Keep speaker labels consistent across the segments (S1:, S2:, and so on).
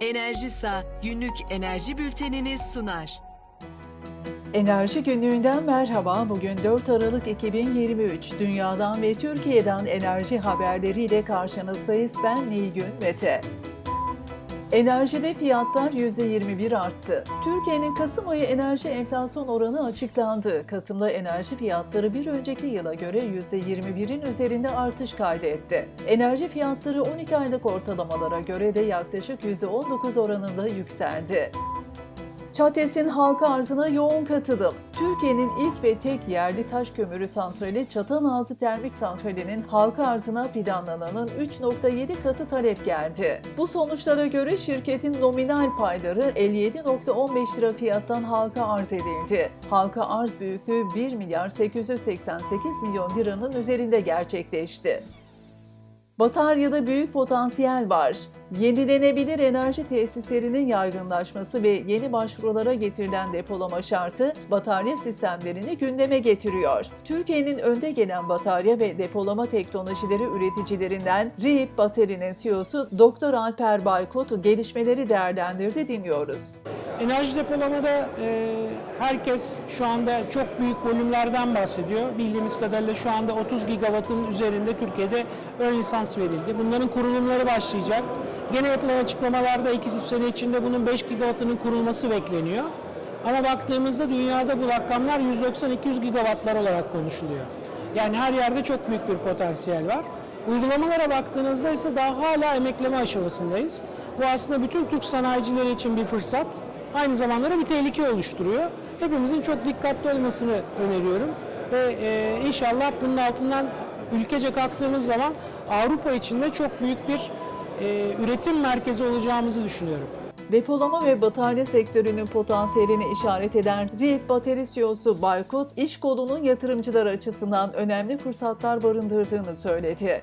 S1: Enerjisa günlük enerji bülteniniz sunar.
S2: Enerji günlüğünden merhaba. Bugün 4 Aralık 2023. Dünyadan ve Türkiye'den enerji haberleriyle karşınızdayız. Ben Nilgün Mete. Enerjide fiyatlar %21 arttı. Türkiye'nin Kasım ayı enerji enflasyon oranı açıklandı. Kasım'da enerji fiyatları bir önceki yıla göre %21'in üzerinde artış kaydetti. Enerji fiyatları 12 aylık ortalamalara göre de yaklaşık %19 oranında yükseldi. Çates'in halka arzına yoğun katılım. Türkiye'nin ilk ve tek yerli taş kömürü santrali Çatalazı Termik Santrali'nin halka arzına planlananın 3.7 katı talep geldi. Bu sonuçlara göre şirketin nominal payları 57.15 lira fiyattan halka arz edildi. Halka arz büyüklüğü 1 milyar 888 milyon liranın üzerinde gerçekleşti. Batarya'da büyük potansiyel var. Yenilenebilir enerji tesislerinin yaygınlaşması ve yeni başvurulara getirilen depolama şartı batarya sistemlerini gündeme getiriyor. Türkiye'nin önde gelen batarya ve depolama teknolojileri üreticilerinden RİP Bateri'nin CEO'su Dr. Alper Baykut gelişmeleri değerlendirdi dinliyoruz.
S3: Enerji depolamada e, herkes şu anda çok büyük volümlerden bahsediyor. Bildiğimiz kadarıyla şu anda 30 gigawattın üzerinde Türkiye'de ön lisans verildi. Bunların kurulumları başlayacak. Gene yapılan açıklamalarda 2 sene içinde bunun 5 gigawattının kurulması bekleniyor. Ama baktığımızda dünyada bu rakamlar 190-200 gigawattlar olarak konuşuluyor. Yani her yerde çok büyük bir potansiyel var. Uygulamalara baktığınızda ise daha hala emekleme aşamasındayız. Bu aslında bütün Türk sanayicileri için bir fırsat. Aynı zamanda da bir tehlike oluşturuyor. Hepimizin çok dikkatli olmasını öneriyorum. Ve e, inşallah bunun altından ülkece kalktığımız zaman Avrupa içinde çok büyük bir e, üretim merkezi olacağımızı düşünüyorum.
S2: Depolama ve batarya sektörünün potansiyelini işaret eden RİP Bateri CEO'su Baykut, iş kolunun yatırımcılar açısından önemli fırsatlar barındırdığını söyledi.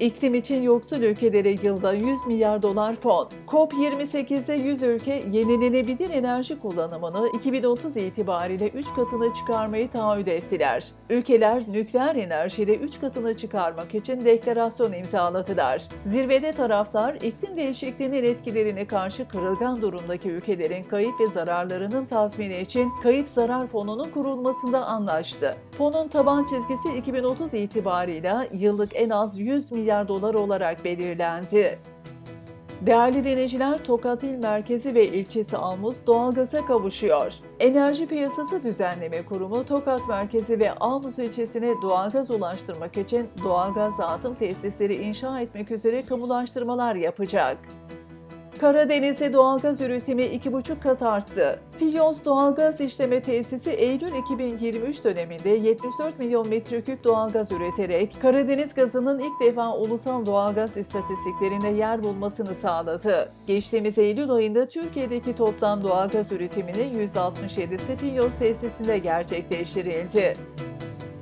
S2: İklim için yoksul ülkelere yılda 100 milyar dolar fon. COP28'de 100 ülke yenilenebilir enerji kullanımını 2030 itibariyle 3 katına çıkarmayı taahhüt ettiler. Ülkeler nükleer enerjide 3 katına çıkarmak için deklarasyon imzaladılar. Zirvede taraflar iklim değişikliğinin etkilerine karşı kırılgan durumdaki ülkelerin kayıp ve zararlarının tazmini için kayıp zarar fonunun kurulmasında anlaştı. Fonun taban çizgisi 2030 itibarıyla yıllık en az 100 milyar dolar olarak belirlendi. Değerli deneyiciler, Tokat İl Merkezi ve ilçesi Almuz doğalgaza kavuşuyor. Enerji Piyasası Düzenleme Kurumu Tokat Merkezi ve Almuz ilçesine doğalgaz ulaştırmak için doğalgaz dağıtım tesisleri inşa etmek üzere kamulaştırmalar yapacak. Karadeniz'de doğalgaz üretimi 2,5 kat arttı. Filyos Doğalgaz İşleme Tesisi Eylül 2023 döneminde 74 milyon metreküp doğalgaz üreterek Karadeniz gazının ilk defa ulusal doğalgaz istatistiklerinde yer bulmasını sağladı. Geçtiğimiz Eylül ayında Türkiye'deki toplam doğalgaz üretiminin %67'si Filyos tesisinde gerçekleştirildi.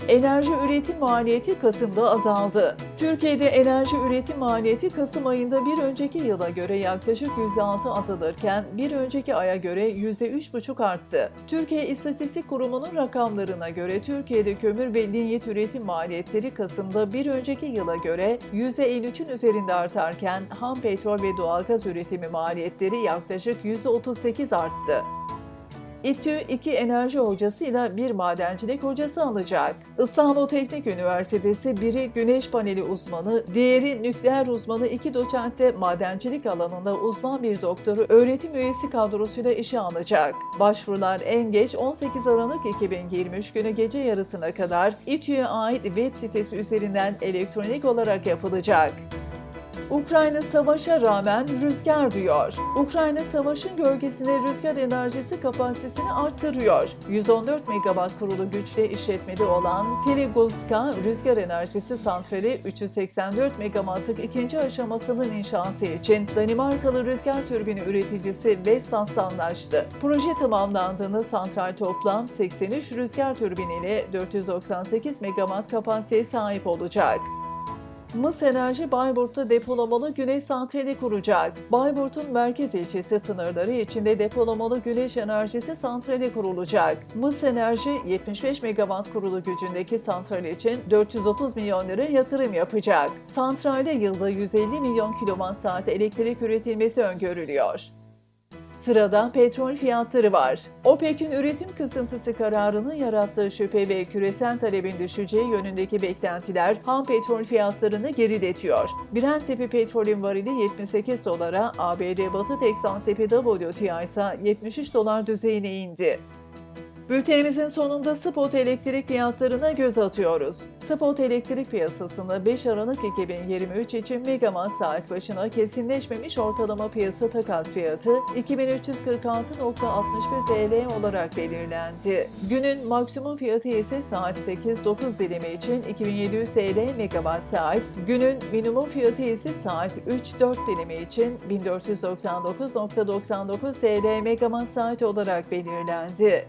S2: Enerji üretim maliyeti Kasım'da azaldı. Türkiye'de enerji üretim maliyeti Kasım ayında bir önceki yıla göre yaklaşık %6 azalırken bir önceki aya göre %3,5 arttı. Türkiye İstatistik Kurumu'nun rakamlarına göre Türkiye'de kömür ve linyet üretim maliyetleri Kasım'da bir önceki yıla göre %53'ün üzerinde artarken ham petrol ve doğalgaz üretimi maliyetleri yaklaşık %38 arttı. İTÜ iki enerji hocasıyla bir madencilik hocası alacak. İstanbul Teknik Üniversitesi biri güneş paneli uzmanı, diğeri nükleer uzmanı iki doçentte madencilik alanında uzman bir doktoru öğretim üyesi kadrosuyla işe alacak. Başvurular en geç 18 Aralık 2023 günü gece yarısına kadar İTÜ'ye ait web sitesi üzerinden elektronik olarak yapılacak. Ukrayna savaşa rağmen rüzgar diyor. Ukrayna savaşın gölgesinde rüzgar enerjisi kapasitesini arttırıyor. 114 megawatt kurulu güçle işletmeli olan Teligolska Rüzgar Enerjisi Santrali 384 megawattlık ikinci aşamasının inşası için Danimarkalı rüzgar türbini üreticisi Vestas anlaştı. Proje tamamlandığında santral toplam 83 rüzgar türbiniyle 498 megawatt kapasiteye sahip olacak. Mıs Enerji Bayburt'ta depolamalı güneş santrali kuracak. Bayburt'un merkez ilçesi sınırları içinde depolamalı güneş enerjisi santrali kurulacak. Mıs Enerji 75 megawatt kurulu gücündeki santral için 430 milyon lira yatırım yapacak. Santralde yılda 150 milyon kilowatt saat elektrik üretilmesi öngörülüyor. Sırada petrol fiyatları var. OPEC'in üretim kısıntısı kararının yarattığı şüphe ve küresel talebin düşeceği yönündeki beklentiler ham petrol fiyatlarını geriletiyor. Brent tipi petrolün varili 78 dolara, ABD Batı Teksan WTI ise 73 dolar düzeyine indi. Bültenimizin sonunda spot elektrik fiyatlarına göz atıyoruz. Spot elektrik piyasasında 5 Aralık 2023 için megawatt saat başına kesinleşmemiş ortalama piyasa takas fiyatı 2346.61 TL olarak belirlendi. Günün maksimum fiyatı ise saat 8-9 dilimi için 2700 TL megawatt saat, günün minimum fiyatı ise saat 3-4 dilimi için 1499.99 TL megawatt saat olarak belirlendi.